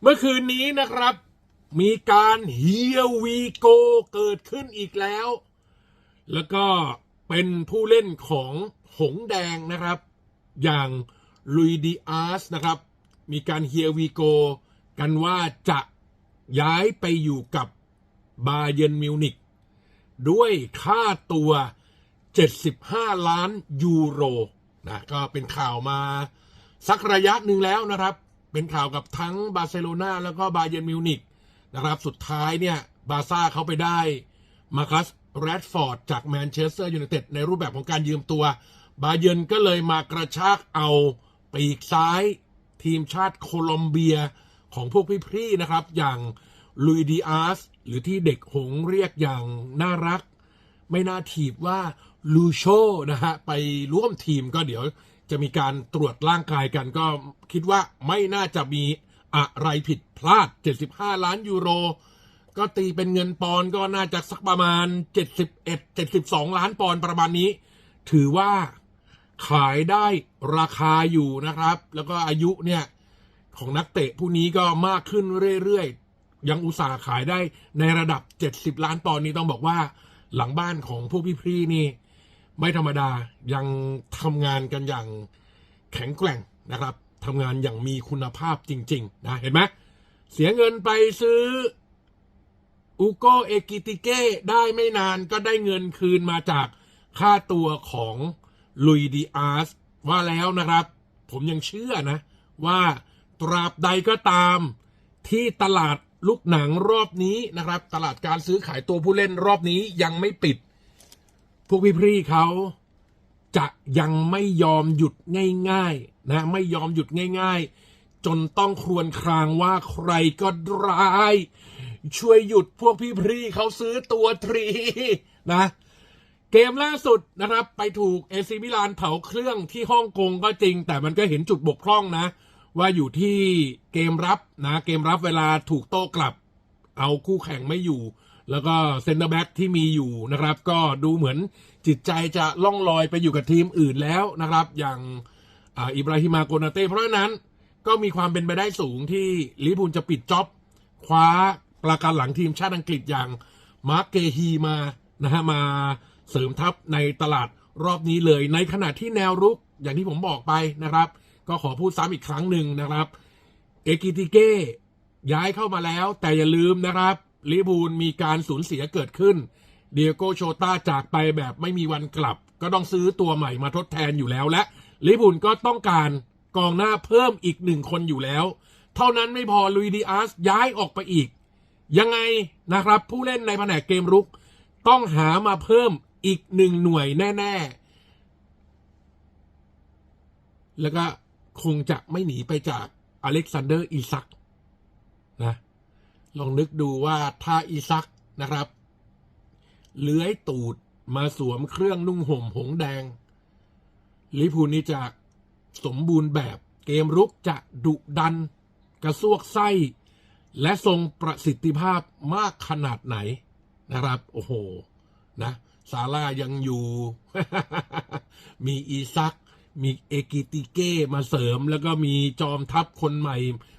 เมื่อคืนนี้นะครับ มีการเฮียวีโกเกิดขึ้นอีกแล้ว แล้วก็เป็นผู้เล่นของหงแดงนะครับ อย่างลุยดีอาร์สนะครับ มีการเฮียวีโกกันว่าจะย้ายไปอยู่กับบาเยร์นมิวนิกด้วยค่าตัว 75 ล้านยูโรนะก็เป็นข่าวมา สักระยะหนึ่งแล้วนะครับ เป็นข่าวกับทั้งบาร์เซโลนาแล้วก็บาเยร์นมิวนิกนะครับสุดท้ายเนี่ยบาซ่าเขาไปได้มาคัสแรดฟอร์ดจากแมนเชสเตอร์ยูไนเต็ดในรูปแบบของการยืมตัว บาเยนก็เลยมากระชากเอาปีกซ้ายทีมชาติโคลอมเบียของพวกพี่ๆนะครับ อย่างลุยดีอาร์สหรือที่เด็กหงเรียกอย่างน่ารัก ไม่น่าถีบว่าลูโชนะฮะ ไปร่วมทีมก็เดี๋ยว จะมีการตรวจร่างกายกันก็คิดว่าไม่น่าจะมีอะไรผิดพลาด 75 ล้านยูโร ก็ตีเป็นเงินปอนก็น่าจะสักประมาณ 71 72 ล้านปอนประมาณนี้ ถือว่าขายได้ราคาอยู่นะครับ แล้วก็อายุเนี่ย ของนักเตะผู้นี้ก็มากขึ้นเรื่อยๆ ยังอุตสาห์ขายได้ในระดับ 70 ล้านปอนนี้ต้องบอกว่าหลังบ้านของพวกพี่ๆนี่ ไม่ธรรมดายังทำงานกันอย่างแข็งแกร่งนะครับทำงานอย่างมีคุณภาพจริง ๆ นะ เห็นไหมเสียเงินไปซื้ออูโกเอกิติเก้ได้ไม่นานก็ได้เงินคืนมาจากค่าตัวของลุยดีอาร์สว่าแล้วนะครับ ผมยังเชื่อนะ ว่าตราบใดก็ตามที่ตลาดลูกหนังรอบนี้นะครับ ตลาดการซื้อขายตัวผู้เล่นรอบนี้ยังไม่ปิด พวกพี่ๆเขาจะยังไม่ยอมหยุดง่าย ๆ นะ ไม่ยอมหยุดง่าย ๆ จนต้องครวญครางว่าใครก็ร้าย ช่วยหยุดพวกพี่ๆเขาซื้อตัวทรีนะ เกมล่าสุดนะครับ ไปถูกเอซิมิลานเผาเครื่องที่ฮ่องกงก็จริง แต่มันก็เห็นจุดบกพร่องนะ ว่าอยู่ที่เกมรับนะ เกมรับเวลาถูกโต้กลับ เอาคู่แข่งไม่อยู่ แล้วก็เซนเตอร์แบ็กที่มีอยู่นะครับ ก็ดูเหมือนจิตใจจะล่องลอยไปอยู่กับทีมอื่นแล้วนะครับ อย่างอิบราฮิมาโกนาเต้เพราะฉะนั้นก็มีความเป็นไปได้สูงที่ลิพูลจะปิดจ็อบคว้าประกันหลังทีมชาติอังกฤษอย่างมาร์กเกฮีมานะฮะมาเสริมทัพในตลาดรอบนี้เลย ในขณะที่แนวรุกอย่างที่ผมบอกไปนะครับ ก็ขอพูดซ้ำอีกครั้งหนึ่งนะครับ เอกิติเก้ย้ายเข้ามาแล้ว แต่อย่าลืมนะครับ ลิเวอร์พูลมีการสูญเสียเกิดขึ้น เดียโกโชตาจากไปแบบไม่มีวันกลับ ก็ต้องซื้อตัวใหม่มาทดแทนอยู่แล้วและลิเวอร์พูลก็ต้องการกองหน้าเพิ่มอีกหนึ่งคนอยู่แล้ว เท่านั้นไม่พอลุยดีอาสย้ายออกไปอีก ยังไงนะครับ ผู้เล่นในแผนกเกมรุก ต้องหามาเพิ่มอีกหนึ่งหน่วยแน่ ๆ แล้วก็คงจะไม่หนีไปจากอเล็กซานเดอร์อีซักนะ ลองนึกดูว่าถ้าอีซักนะครับ เลื้อยตูดมาสวมเครื่องนุ่งห่มหงแดง ลิพูนี่จะสมบูรณ์แบบเกมรุกจะดุดัน กระซวกไส้ และทรงประสิทธิภาพมากขนาดไหนนะครับ โอ้โห นะซาร่ายังอยู่ มีอีซัก มีเอกิติเก้มาเสริม แล้วก็มีจอมทัพคนใหม่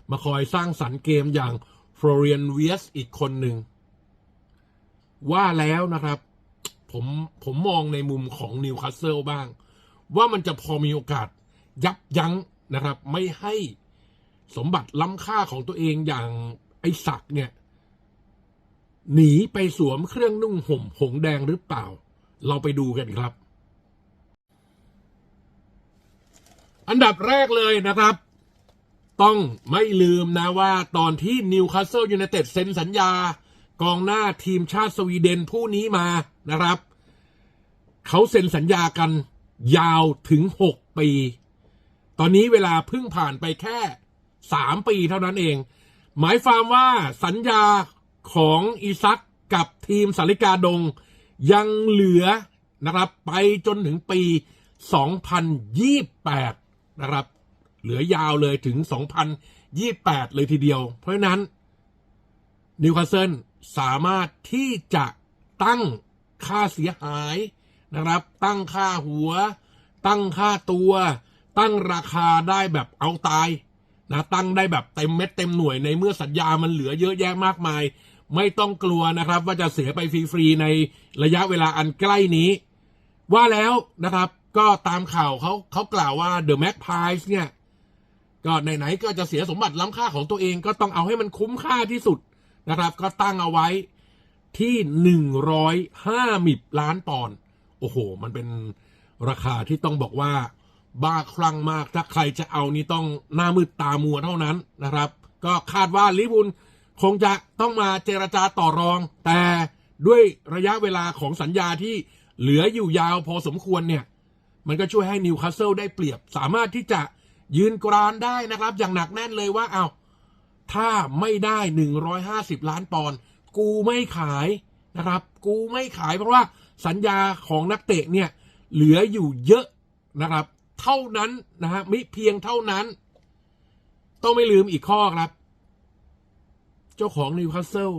มาคอยสร้างสรรค์เกมอย่าง ฟลอเรียนเวียสอีกคนหนึ่ง ว่าแล้วนะครับ ผมผมมองในมุมของนิวคาสเซิลบ้าง ว่ามันจะพอมีโอกาสยับยั้งนะครับ ไม่ให้สมบัติล้ำค่าของตัวเองอย่างไอศักเนี่ย หนีไปสวมเครื่องนุ่งห่มหงแดงหรือเปล่า เราไปดูกันครับ อันดับแรกเลยนะครับ ต้องไม่ลืมนะว่าตอนที่นิวคาสเซิลยูไนเต็ดเซ็นสัญญากองหน้าทีมชาติสวีเดนผู้นี้มานะครับ เขาเซ็นสัญญากันยาวถึง 6 ปี ตอนนี้เวลาเพิ่งผ่านไปแค่ 3 ปีเท่านั้นเอง หมายความว่าสัญญาของอีซักกับทีมสาริกาดง ยังเหลือนะครับไปจนถึงปี 2028 นะครับ เหลือยาวเลยถึง 2028 เลยทีเดียว เพราะฉะนั้นนิวคาสเซิลสามารถที่จะตั้งค่าเสียหายนะครับ ตั้งค่าหัว ตั้งค่าตัว ตั้งราคาได้แบบเอาตายนะตั้งได้แบบเต็มเม็ดเต็มหน่วยในเมื่อสัญญามันเหลือเยอะแยะมากมาย ไม่ต้องกลัวนะครับ ว่าจะเสียไปฟรีๆในระยะเวลาอันใกล้นี้ ว่าแล้วนะครับ ก็ตามข่าวเขาเขากล่าวว่า The Magpies เนี่ย ก็ไหนๆก็จะเสียสมบัติล้ำค่าของตัวเองก็ต้องเอาให้มันคุ้มค่าที่สุดนะครับ ก็ตั้งเอาไว้ที่หนึ่งร้อยห้ามิบล้านปอนด์โอ้โห มันเป็นราคาที่ต้องบอกว่า บ้าคลั่งมากถ้าใครจะเอานี่ต้องหน้ามืดตามัวเท่านั้นนะครับ ก็คาดว่าลิเวอร์พูลคงจะต้องมาเจรจาต่อรอง แต่ด้วยระยะเวลาของสัญญาที่เหลืออยู่ยาวพอสมควรเนี่ย มันก็ช่วยให้นิวคาสเซิลได้เปรียบสามารถที่จะ ยืนกรานได้นะครับ อย่างหนักแน่นเลยว่าเอาถ้าไม่ได้ 150 ล้านปอนด์กูไม่ขายนะครับ กูไม่ขายเพราะว่าสัญญาของนักเตะเนี่ยเหลืออยู่เยอะนะครับ เท่านั้นนะฮะมิเพียงเท่านั้น ต้องไม่ลืมอีกข้อครับ เจ้าของนิวคาสเซิล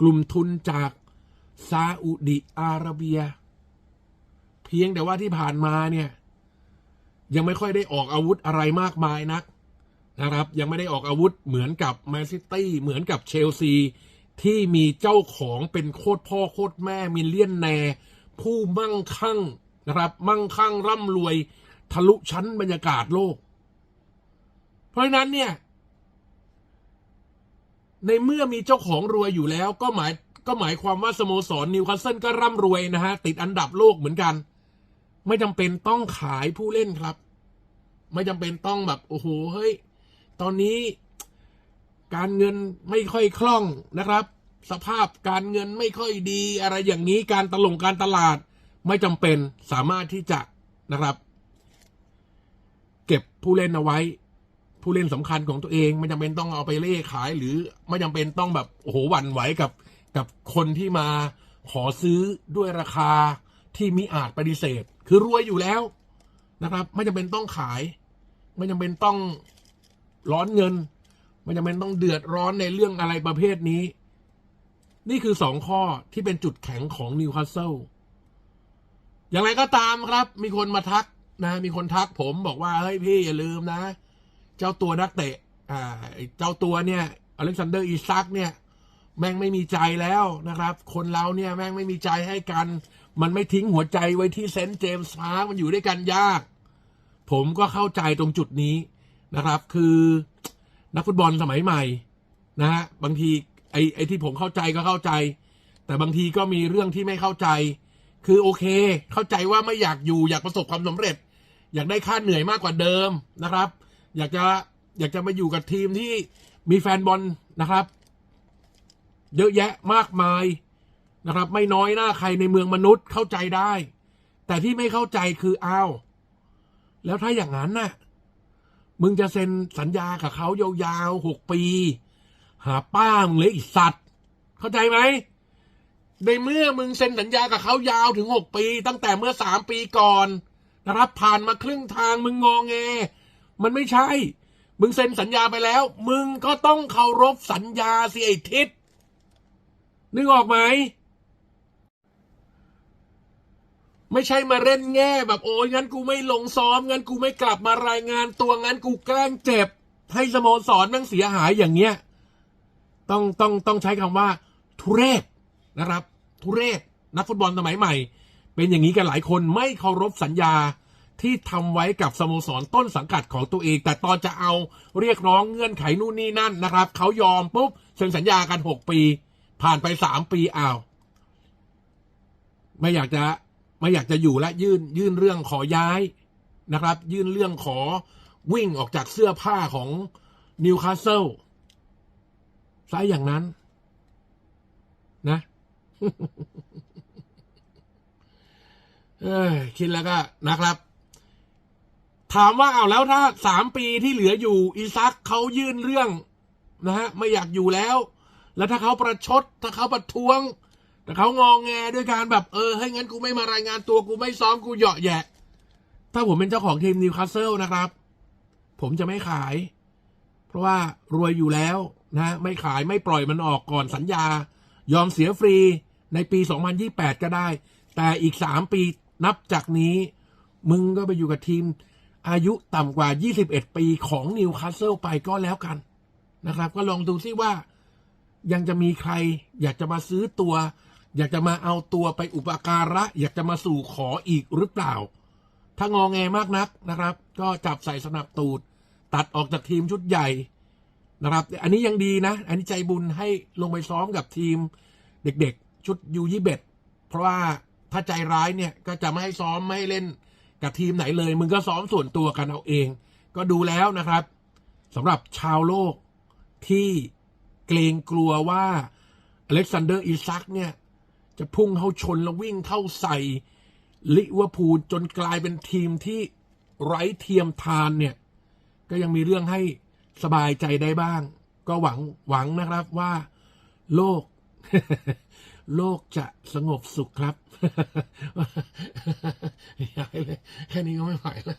กลุ่มทุนจากซาอุดิอาระเบีย เพียงแต่ว่าที่ผ่านมาเนี่ย ยังไม่ค่อยได้ออกอาวุธอะไรมากมายนักนะครับ ยังไม่ได้ออกอาวุธเหมือนกับแมนซิตี้เหมือนกับเชลซี ที่มีเจ้าของเป็นโคตรพ่อโคตรแม่มิเลียนแนผู้มั่งคั่งนะครับ มั่งคั่งร่ำรวย ทะลุชั้นบรรยากาศโลก เพราะฉะนั้นเนี่ย ในเมื่อมีเจ้าของรวยอยู่แล้ว ก็หมายก็หมายความว่าสโมสรนิวคาสเซิลก็ร่ำรวยนะฮะติดอันดับโลกเหมือนกัน ไม่จำเป็นต้องขายผู้เล่นครับ ไม่จำเป็นต้องแบบโอ้โหเฮ้ยตอนนี้การเงินไม่ค่อยคล่องนะครับ สภาพการเงินไม่ค่อยดี อะไรอย่างนี้การตลงการตลาด ไม่จำเป็นสามารถที่จะนะครับ เก็บผู้เล่นเอาไว้ ผู้เล่นสำคัญของตัวเอง ไม่จำเป็นต้องเอาไปเล่ขาย หรือไม่จำเป็นต้องแบบโอ้โหหวั่นไหวกับกับคนที่มาขอซื้อด้วยราคาที่มิอาจปฏิเสธ คือรวยอยู่แล้วนะครับ ไม่จำเป็นต้องขาย ไม่จำเป็นต้องร้อนเงิน ไม่จำเป็นต้องเดือดร้อนในเรื่องอะไรประเภทนี้ นี่คือสองข้อที่เป็นจุดแข็งของนิวคาสเซิลอย่างไรก็ตามครับ มีคนมาทักนะ มีคนทักผมบอกว่า เฮ้ยพี่อย่าลืมนะ เจ้าตัวนักเตะ อ่า เจ้าตัวเนี่ย อเล็กซานเดอร์อีซักเนี่ย แม่งไม่มีใจแล้วนะครับ คนเราเนี่ย แม่งไม่มีใจให้กัน มันไม่ทิ้งหัวใจไว้ที่เซนต์เจมส์พาร์คมันอยู่ด้วยกันยาก ผมก็เข้าใจตรงจุดนี้นะครับ คือนักฟุตบอลสมัยใหม่นะฮะบางทีไอ้ไอ้ที่ผมเข้าใจก็เข้าใจ แต่บางทีก็มีเรื่องที่ไม่เข้าใจ คือโอเค เข้าใจว่าไม่อยากอยู่อยากประสบความสำเร็จ อยากได้ค่าเหนื่อยมากกว่าเดิมนะครับ อยากจะอยากจะมาอยู่กับทีมที่มีแฟนบอลนะครับ เยอะแยะมากมาย นะครับ ไม่น้อยหน้าใครในเมืองมนุษย์เข้าใจได้ แต่ที่ไม่เข้าใจคืออ้าวแล้วถ้าอย่างนั้นน่ะ มึงจะเซ็นสัญญากับเขายาวๆหกปี หาป้ามึงเลยอีสัตว์ เข้าใจไหมในเมื่อมึงเซ็นสัญญากับเขายาวถึงหกปี ตั้งแต่เมื่อสามปีก่อนนะครับ ผ่านมาครึ่งทางมึงงองแง มันไม่ใช่ มึงเซ็นสัญญาไปแล้ว มึงก็ต้องเคารพสัญญาสิไอทิศนึกออกไหม ไม่ใช่มาเล่นแง่แบบโอ้ยงั้นกูไม่ลงซ้อมงั้นกูไม่กลับมารายงานตัวงั้นกูแกล้งเจ็บ ให้สโมสรแม่งเสียหายอย่างเงี้ยต้องต้องต้องใช้คำว่า ทุเรศนะครับ ทุเรศนักฟุตบอลสมัยใหม่ เป็นอย่างนี้กันหลายคนไม่เคารพสัญญาที่ทำไว้กับสโมสรต้นสังกัดของตัวเอง แต่ตอนจะเอาเรียกร้องเงื่อนไขนู่นนี่นั่นนะครับเขายอมปุ๊บเซ็นสัญญากันหกปี ผ่านไปสามปีอ้าว ไม่อยากจะ ไม่อยากจะอยู่และยื่นยื่นเรื่องขอย้ายนะครับ ยื่นเรื่องขอวิ่งออกจากเสื้อผ้าของนิวคาสเซิลซะอย่างนั้น นะคิดแล้วก็นะครับ ถามว่าเอาแล้วถ้าสามปีที่เหลืออยู่อีซักเขายื่นเรื่องนะฮะไม่อยากอยู่แล้ว แล้วถ้าเขาประชด ถ้าเขาประท้วง แต่เขางองแงด้วยการแบบเออให้งั้นกูไม่มารายงานตัวกูไม่ซ้อมกูเหยาะแยะ ถ้าผมเป็นเจ้าของทีมนิวคาสเซิลนะครับ ผมจะไม่ขาย เพราะว่ารวยอยู่แล้วนะไม่ขายไม่ปล่อยมันออกก่อนสัญญา ยอมเสียฟรีในปี 2028 ก็ได้ แต่อีก 3 ปีนับจากนี้ มึงก็ไปอยู่กับทีม อายุต่ำกว่า 21 ปีของนิวคาสเซิลไปก็แล้วกันนะครับ ก็ลองดูซิว่ายังจะมีใครอยากจะมาซื้อตัว อยากจะมาเอาตัวไปอุปการะ อยากจะมาสู่ขออีกหรือเปล่า ถ้างองแงมากนักนะครับ ก็จับใส่สนับตูด ตัดออกจากทีมชุดใหญ่นะครับ อันนี้ยังดีนะ อันนี้ใจบุญให้ลงไปซ้อมกับทีมเด็กๆ ชุดยูยี่เบ็ดเพราะว่าถ้าใจร้ายเนี่ยก็จะไม่ให้ซ้อมไม่ให้เล่นกับทีมไหนเลย มึงก็ซ้อมส่วนตัวกันเอาเอง ก็ดูแล้วนะครับสำหรับชาวโลกที่เกรงกลัวว่าอเล็กซานเดอร์อิซักเนี่ย จะพุ่งเข้าชนแล้ววิ่งเข้าใส่ลิเวอร์พูลจนกลายเป็นทีมที่ไร้เทียมทานเนี่ย ก็ยังมีเรื่องให้สบายใจได้บ้าง ก็หวังหวังนะครับว่า โลก โลกจะสงบสุขครับอยากให้เลยแค่นี้ก็ไม่ไหวแล้ว